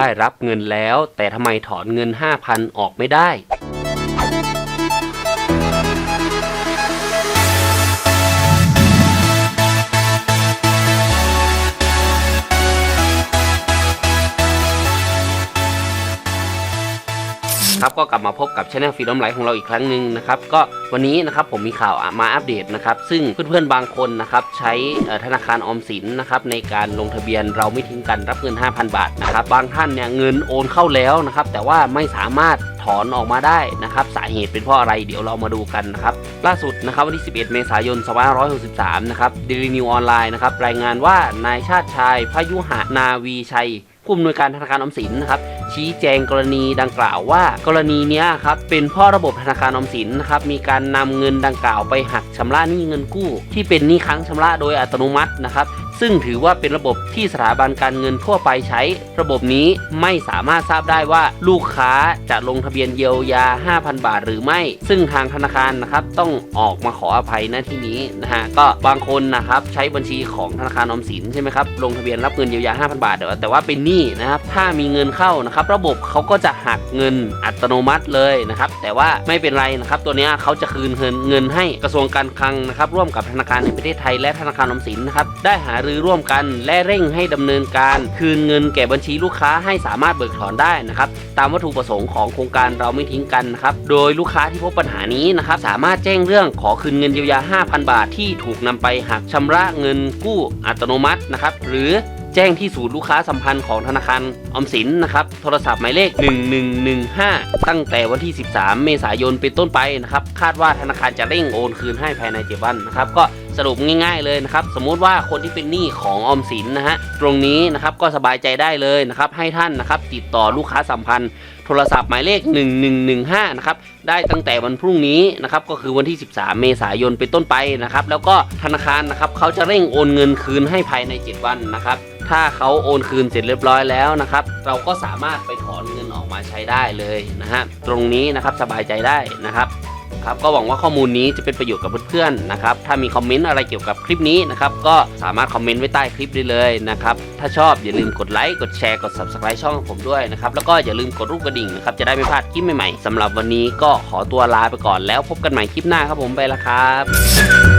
ได้รับเงินแล้ว แต่ทำไมถอนเงิน 5,000 ออกไม่ได้ ครับก็กลับมาพบกับช anel ฟรีดอมไลท์ของเราอีกครั้งหนึ่งนะครับก็วันนี้นะครับผมมีข่าวมาอัปเดตนะครับซึ่งเพื่อนๆบางคนนะครับใช้ธนาคารออมสินนะครับในการลงทะเบียนเราไม่ทิ้งกันรับเงิน 5,000 บาทนะครับบางท่านเนี่ยเงินโอนเข้าแล้วนะครับแต่ว่าไม่สามารถถอนออกมาได้นะครับสาเหตุเป็นเพราะอะไรเดี๋ยวเรามาดูกันนะครับล่าสุดนะครับวันที่ 11 เมษายน 2563 นะครับ Daily New Online นะครับรายงานว่านายชาติชายพยุหานาวีชัย ผู้อำนวยการธนาคารออมสินนะครับชี้แจงกรณีดังกล่าวว่า กรณีนี้ครับเป็นพ่อระบบธนาคารออมสินนะครับมีการนำเงินดังกล่าวไปหักชำระหนี้เงินกู้ ที่เป็นหนี้ค้างชำระโดยอัตโนมัตินะครับ ซึ่งถือว่าเป็นระบบที่สถาบันการเงินทั่วไปใช้ ระบบนี้ไม่สามารถทราบได้ว่าลูกค้าจะลงทะเบียนเยียวยา 5,000 บาทหรือไม่ ซึ่งทางธนาคารนะครับต้องออกมาขออภัยณที่นี้นะฮะก็บางคนนะครับใช้บัญชีของธนาคารออมสินใช่ไหมครับลงทะเบียนรับเงินเยียวยา 5,000 บาท แต่ว่าแต่ว่าเป็นหนี้นะครับถ้ามีเงินเข้านะครับระบบเขาก็จะหักเงินอัตโนมัติเลยนะครับแต่ว่าไม่เป็นไรนะครับตัวนี้เขาจะคืนเงินเงินให้กระทรวงการคลังนะครับร่วมกับธนาคารในประเทศไทยและธนาคารออมสินนะครับได้หารือร่วมกัน และเร่งให้ดำเนินการ คืนเงินแก่บัญชีลูกค้าให้สามารถเบิกถอนได้นะครับตามวัตถุประสงค์ของโครงการเราไม่ทิ้งกันนะครับโดยลูกค้าที่พบปัญหานี้นะครับสามารถแจ้งเรื่องขอคืนเงินเยียวยา 5,000 บาทที่ถูกนำไปหักชำระเงินกู้อัตโนมัตินะครับหรือแจ้งที่ศูนย์ลูกค้าสัมพันธ์ของธนาคารออมสินนะครับ โทรศัพท์หมายเลข 1115 ตั้งแต่วันที่ 13 เมษายนเป็นต้นไปนะครับ คาดว่าธนาคารจะเร่งโอนคืนให้ภายใน7วันนะครับ ก็ สรุปง่ายๆเลยนะครับ สมมุติว่าคนที่เป็นหนี้ของออมสินนะฮะตรงนี้นะครับก็สบายใจได้เลยนะครับให้ท่านนะครับติดต่อลูกค้าสัมพันธ์โทรศัพท์หมายเลข 1115 นะครับ ได้ตั้งแต่วันพรุ่งนี้นะครับ ก็คือวันที่ 13 เมษายนเป็นต้นไปนะครับ แล้วก็ธนาคารนะครับเขาจะเร่งโอนเงินคืนให้ภายใน 7 วันนะครับ ถ้าเขาโอนคืนเสร็จเรียบร้อยแล้วนะครับ เราก็สามารถไปถอนเงินออกมาใช้ได้เลยนะฮะ ตรงนี้นะครับสบายใจได้นะครับ ครับก็หวังว่าข้อมูลนี้จะเป็นประโยชน์กับเพื่อนๆนะครับถ้ามีคอมเมนต์อะไรเกี่ยวกับคลิปนี้นะครับก็สามารถคอมเมนต์ไว้ใต้คลิปได้เลยนะครับถ้าชอบอย่าลืมกดไลค์กดแชร์กด subscribe ช่องของผมด้วยนะครับแล้วก็อย่าลืมกดรูปกระดิ่งนะครับจะได้ไม่พลาดคลิปใหม่ๆสำหรับวันนี้ก็ขอตัวลาไปก่อนแล้วพบกันใหม่คลิปหน้าครับผมไปละครับ